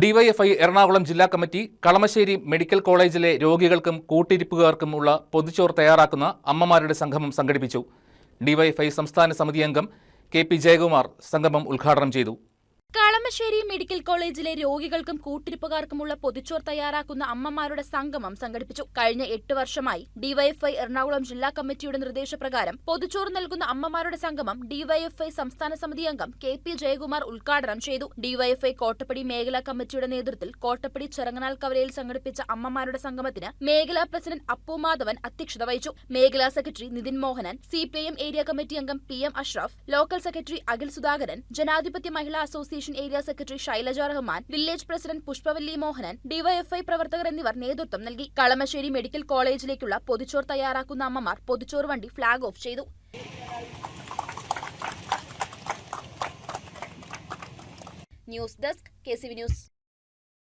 DYFI Ernakulam ജില്ലാ committee Kalamassery medical കോളേജിലെ രോഗികൾക്കും കൂട്ടിരിപ്പുകാർക്കും ഉള്ള തയ്യാറാക്കുന്ന അമ്മമാരുടെ സംഗമം സംഘടിപ്പിച്ചു. ഡിവൈഎഫ്ഐ സംസ്ഥാന സമിതി അംഗം കെ പി ജയകുമാർ സംഗമം ഉദ്ഘാടനം ചെയ്തു. കളമശ്ശേരി മെഡിക്കൽ കോളേജിലെ രോഗികൾക്കും കൂട്ടിരിപ്പുകാർക്കുമുള്ള പൊതിച്ചോർ തയ്യാറാക്കുന്ന അമ്മമാരുടെ സംഗമം സംഘടിപ്പിച്ചു. കഴിഞ്ഞ എട്ട് വർഷമായി ഡിവൈഎഫ്ഐ എറണാകുളം ജില്ലാ കമ്മിറ്റിയുടെ നിർദ്ദേശപ്രകാരം പൊതിച്ചോർ നൽകുന്ന അമ്മമാരുടെ സംഗമം ഡിവൈഎഫ്ഐ സംസ്ഥാന സമിതി അംഗം കെ പി ജയകുമാർ ഉദ്ഘാടനം ചെയ്തു. ഡിവൈഎഫ്ഐ കോട്ടപ്പടി മേഖലാ കമ്മിറ്റിയുടെ നേതൃത്വത്തിൽ കോട്ടപ്പടി ചെറങ്ങനാൽ കവലയിൽ സംഘടിപ്പിച്ച അമ്മമാരുടെ സംഗമത്തിന് മേഖലാ പ്രസിഡന്റ് അപ്പു മാധവൻ അധ്യക്ഷത വഹിച്ചു. മേഖലാ secretary Nithin Mohanan CPIM area committee അംഗം P M Ashraf local secretary Akhil Sudhakaran Janadhipathya Mahila association area secretary Shailaja Rahman village president Pushpavalli Mohanan DYFI പ്രവർത്തകർ എന്നിവർ നേതൃത്വം നൽകി. കളമശ്ശേരി മെഡിക്കൽ കോളേജിലേക്കുള്ള പൊതിച്ചോർ തയ്യാറാക്കുന്ന അമ്മമാർ പൊതിച്ചോർ വണ്ടി ഫ്ളാഗ് ഓഫ് ചെയ്തു. News desk K news.